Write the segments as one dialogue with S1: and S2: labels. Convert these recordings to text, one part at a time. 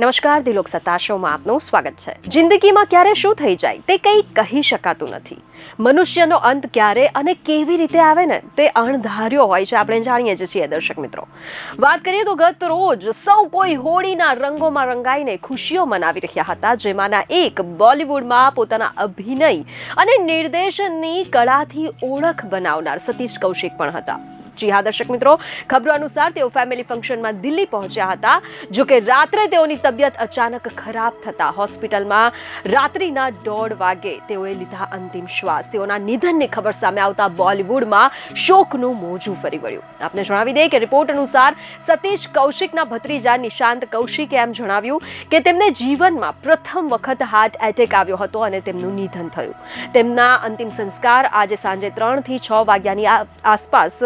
S1: નમસ્કાર, દિલોક સત્તા શોમાં આપનું સ્વાગત છે. જિંદગીમાં ક્યારે શું થઈ જાય તે કંઈ કહી શકાતું નથી. મનુષ્યનો અંત ક્યારે અને કેવી રીતે આવે ને તે અણધાર્યો હોય છે આપણે જાણીએ જ છીએ, દર્શક મિત્રો. વાત કરીએ તો ગત રોજ સૌ કોઈ હોળીના રંગોમાં રંગાઈને ખુશીઓ મનાવી રહ્યા હતા, જેમાંના એક બોલિવૂડમાં પોતાના અભિનય અને નિર્દેશનની કળાથી ઓળખ બનાવનાર સતીશ કૌશિક પણ હતા. જી હા દર્શક મિત્રો, ખબરો અનુસાર તેઓ ફેમિલી ફંક્શનમાં દિલ્હી પહોંચ્યા હતા, જો કે રાત્રે તેઓની તબિયત અચાનક ખરાબ થતા હોસ્પિટલમાં રાત્રિના દોઢ વાગે તેઓએ લીધા અંતિમ શ્વાસ. તેઓના નિધનની ખબર સામે આવતા બોલિવૂડમાં શોકનું મોજું ફરી વળ્યું. આપને જણાવી દઈએ કે રિપોર્ટ અનુસાર સતીશ કૌશિકના ભત્રીજા નિશાંત કૌશિકે એમ જણાવ્યું કે તેમને જીવનમાં પ્રથમ વખત હાર્ટ એટેક આવ્યો હતો અને તેમનું નિધન થયું. તેમના અંતિમ સંસ્કાર આજે સાંજે ત્રણથી છ વાગ્યાની આસપાસ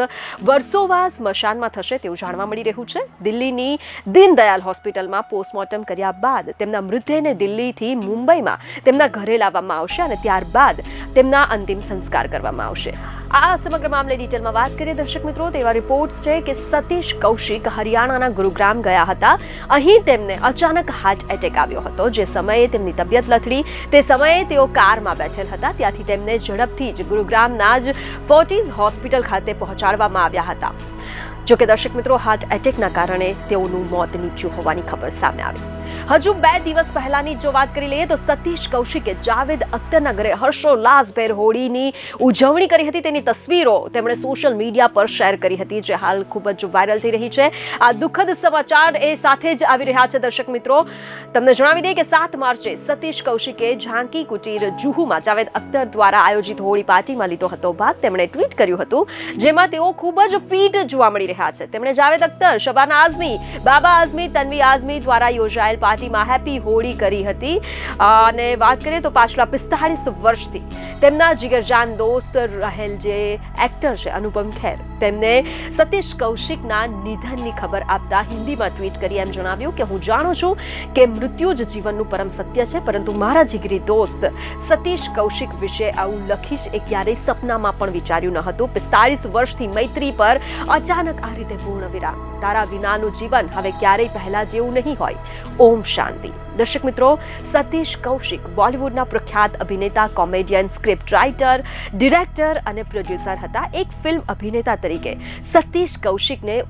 S1: વર્ષોવા સ્મશાનમાં થશે તેવું જાણવા મળી રહ્યું છે. દિલ્હીની દીનદયાલ હોસ્પિટલમાં પોસ્ટમોર્ટમ કર્યા બાદ તેમના મૃતદેહને દિલ્હીથી મુંબઈમાં તેમના ઘરે લાવવામાં આવશે અને ત્યારબાદ તેમના અંતિમ સંસ્કાર કરવામાં આવશે. આ સમગ્ર મામલે ડિટેલમાં વાત કરીએ દર્શક મિત્રો, તેવા રિપોર્ટ્સ છે કે સતીશ કૌશિક હરિયાણાના ગુરુગ્રામ ગયા હતા. અહીં તેમને અચાનક હાર્ટ એટેક આવ્યો હતો. જે સમયે તેમની તબિયત લથડી, તે સમયે તેઓ કારમાં બેઠેલ હતા. ત્યાંથી તેમને ઝડપથી જ ગુરુગ્રામના જ ફોર્ટીઝ હોસ્પિટલ ખાતે પહોંચાડવામાં આવ્યા હતા. જોકે દર્શક મિત્રો, હાર્ટ એટેકના કારણે તેઓનું મોત નીપજ્યું હોવાની ખબર સામે આવી. હજુ બે દિવસ પહેલાની જો વાત કરી લઈએ તો સતીશ કૌશિકે જાવેદ અખ્તરના ઘરે હર્ષોલ્લાસભેર હોળીની ઉજવણી કરી હતી. તેની તસવીરો તેમણે સોશિયલ મીડિયા પર શેર કરી હતી, જે હાલ ખૂબ જ વાયરલ થઈ રહી છે. આ દુઃખદ સમાચાર એ સાથે જ આવી રહ્યા છે દર્શક મિત્રો. તમને જણાવી દઈએ કે સાત માર્ચે સતીશ કૌશિકે ઝાંકી કુટીર જુહુમાં જાવેદ અખ્તર દ્વારા આયોજિત હોળી પાર્ટીમાં લીધો હતો ભાગ તેમણે ટ્વીટ કર્યું હતું, જેમાં તેઓ ખૂબ જ ફીટ જોવા મળી રહ્યા છે. તેમણે જાવેદ અખ્તર, શબાના આઝમી, બાબા આઝમી, તન્વી આઝમી દ્વારા યોજાયેલ પાર્ટીમાં હેપી હોળી કરી હતી. અને વાત કરીએ તો પાછલા પિસ્તાળીસ વર્ષથી તેમના જીગરજાન દોસ્ત રહેલ જે એક્ટર છે અનુપમ ખેર. તેમને સતીશ કૌશિકના નિધનની ખબર આપતા હિન્દીમાં ટ્વીટ કરી એમ જણાવ્યું કે, હું જાણું છું કે મૃત્યુ જ જીવનનું પરમ સત્ય છે, પરંતુ મારા જીગરી દોસ્ત સતીશ કૌશિક વિશે આવું લખીશ એ ક્યારેય સપનામાં પણ વિચાર્યું ન હતું. પિસ્તાળીસ વર્ષથી મૈત્રી પર અચાનક આ રીતે પૂર્ણ વિરામ તારા વિનાનું જીવન હવે ક્યારેય પહેલા જેવું નહીં હોય. ઓમ શાંતિ. દર્શક મિત્રો, સતીશ કૌશિક બોલિવૂડના પ્રખ્યાત અભિનેતા, કોમેડિયન સ્ક્રિપ્ટ રાઇટર ડિરેક્ટર અને પ્રોડ્યુસર હતા. એક ફિલ્મ અભિનેતા તરીકે સતીશ કૌશિકને